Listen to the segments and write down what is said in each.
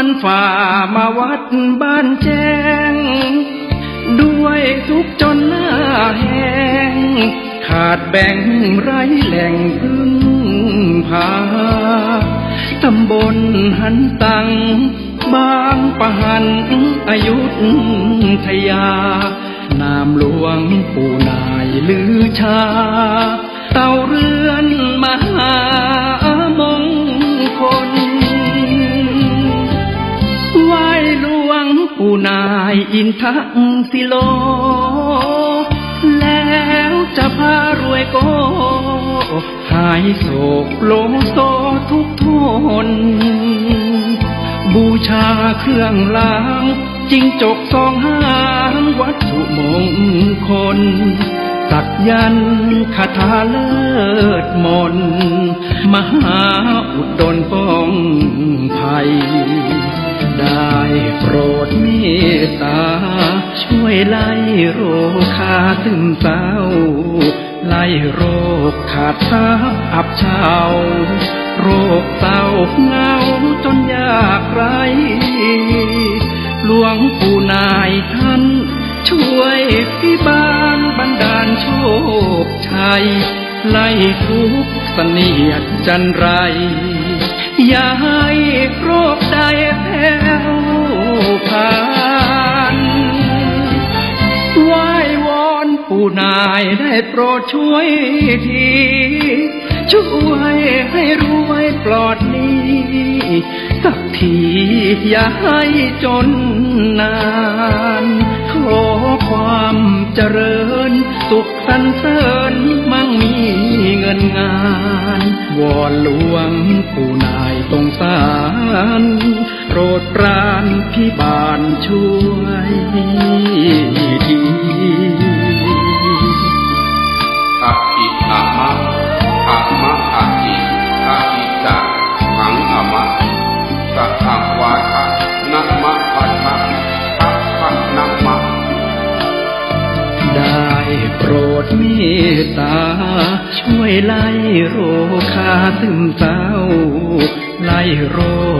ฟันฝ่ามาวัดบ้านแจ้ง ด้วยทุกจนหน้าแห้ง ขาดแบ่งไรแหล่งพึ่งพาตำบลหันตัง บางปะหันอายุทยานามหลวงปู่นายลือชา ยินทักสิโล แล้วจะพารวยโก หายโศกโลโซทุกทน บูชาเครื่องลางจิงจกสองหางวัตถุมงคลสักยันคาถาเลิศมนมหา ตา ช่วยไล่โรคขาซึมเศร้า ไล่โรคขาดทรัพย์อับเฉาโรคเศร้าเหงาจนยากไรหลวงปู่นายท่าน ช่วยพิบาลบันดาลโชคชัย ไล่ทุกข์เสนียดจันไร อย่าให้โรคใด อนปู่นายได้โปรดช่วยที ช่วยให้รวยปลอดหนี้สักทีอย่าให้จนนานขอความเจริญ สุขสันเสริญมั่งมีเงินงาน วอนหลวงปู่นายตรงสารโปรดปรานพี่บานช่วยที เมตตา ช่วยไล่โรคขาซึมเศร้า ไล่โร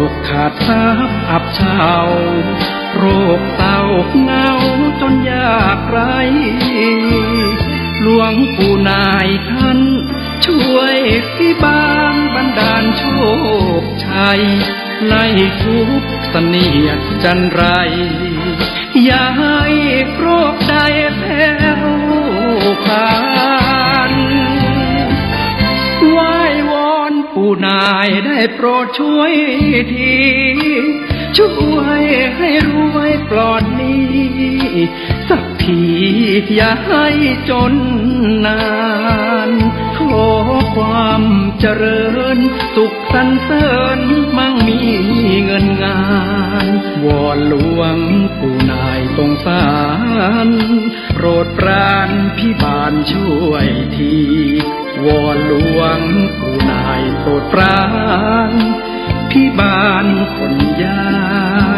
คขาดทรัพย์อับเฉาโรคเศร้าเงาจนยากไรหลวงปู่นายท่าน ช่วยพิบาลบันดาลโชคชัย ไล่ทุกข์เสนียดจันไร อย่าให้โรคใดแผ่ ปู่นายได้โปรดช่วยที ช่วยให้รวยปลอดหนี้สักทีอย่าให้จนนาน ขอความเจริญ สุขสันเสริญมั่งมีเงินงาน วอนหลวงปู่นายตรงสารโปรดปรานพี่บานช่วยที วอนหลวงปู่ ให้โปรดปรานพี่บานคนยาก